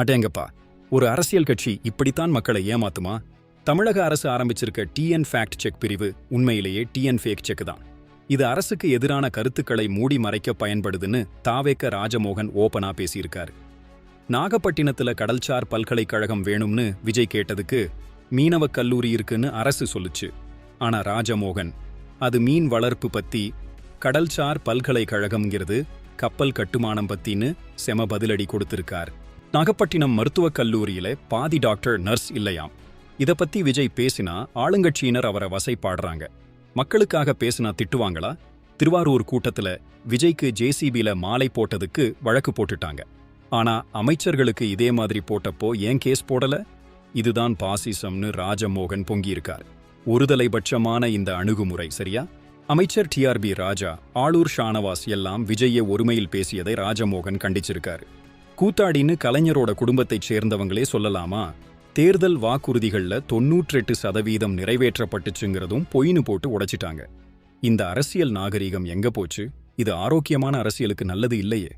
அடேங்கப்பா ஒரு அரசியல் கட்சி இப்படித்தான் மக்களை ஏமாத்துமா? தமிழக அரசு ஆரம்பிச்சிருக்க டிஎன் ஃபேக்ட் செக் பிரிவு உண்மையிலேயே டிஎன் ஃபேக் செக் தான். இது அரசுக்கு எதிரான கருத்துக்களை மூடி மறைக்க பயன்படுதுன்னு தாவேக்க ராஜமோகன் ஓபனா பேசியிருக்காரு. நாகப்பட்டினத்துல கடல்சார் பல்கலைக்கழகம் வேணும்னு விஜய் கேட்டதுக்கு மீனவக் கல்லூரி இருக்குன்னு அரசு சொல்லுச்சு. ஆனா ராஜமோகன் அது மீன் வளர்ப்பு பத்தி கடல்சார் பல்கலைக்கழகம்ங்கிறது கப்பல் கட்டுமானம் பத்தின்னு செம பதிலடி கொடுத்திருக்கார். நாகப்பட்டினம் மருத்துவக் கல்லூரியில பாதி டாக்டர் நர்ஸ் இல்லையாம். இத பத்தி விஜய் பேசினா ஆளுங்கட்சியினர் அவரை வசைப்பாடுறாங்க. மக்களுக்காக பேசினா திட்டுவாங்களா? திருவாரூர் கூட்டத்துல விஜய்க்கு ஜேசிபில மாலை போட்டதுக்கு வழக்கு போட்டுட்டாங்க. ஆனா அமைச்சர்களுக்கு இதே மாதிரி போட்டப்போ ஏன் கேஸ் போடல? இதுதான் பாசிசம்னு ராஜமோகன் பொங்கியிருக்கார். ஒருதலைபட்சமான இந்த அணுகுமுறை சரியா? அமைச்சர் டிஆர்பி ராஜா ஆளூர் ஷானவாஸ் எல்லாம் விஜய்ய ஒருமையில் பேசியதை ராஜமோகன் கண்டிச்சிருக்காரு. கூத்தாடின்னு கலைஞரோட குடும்பத்தைச் சேர்ந்தவங்களே சொல்லலாமா? தேர்தல் வாக்குறுதிகள்ல தொன்னூற்றெட்டு சதவீதம் நிறைவேற்றப்பட்டுச்சுங்கிறதும் பொய்னு போட்டு உடைச்சிட்டாங்க. இந்த அரசியல் நாகரிகம் எங்க போச்சு? இது ஆரோக்கியமான அரசியலுக்கு நல்லது இல்லையே.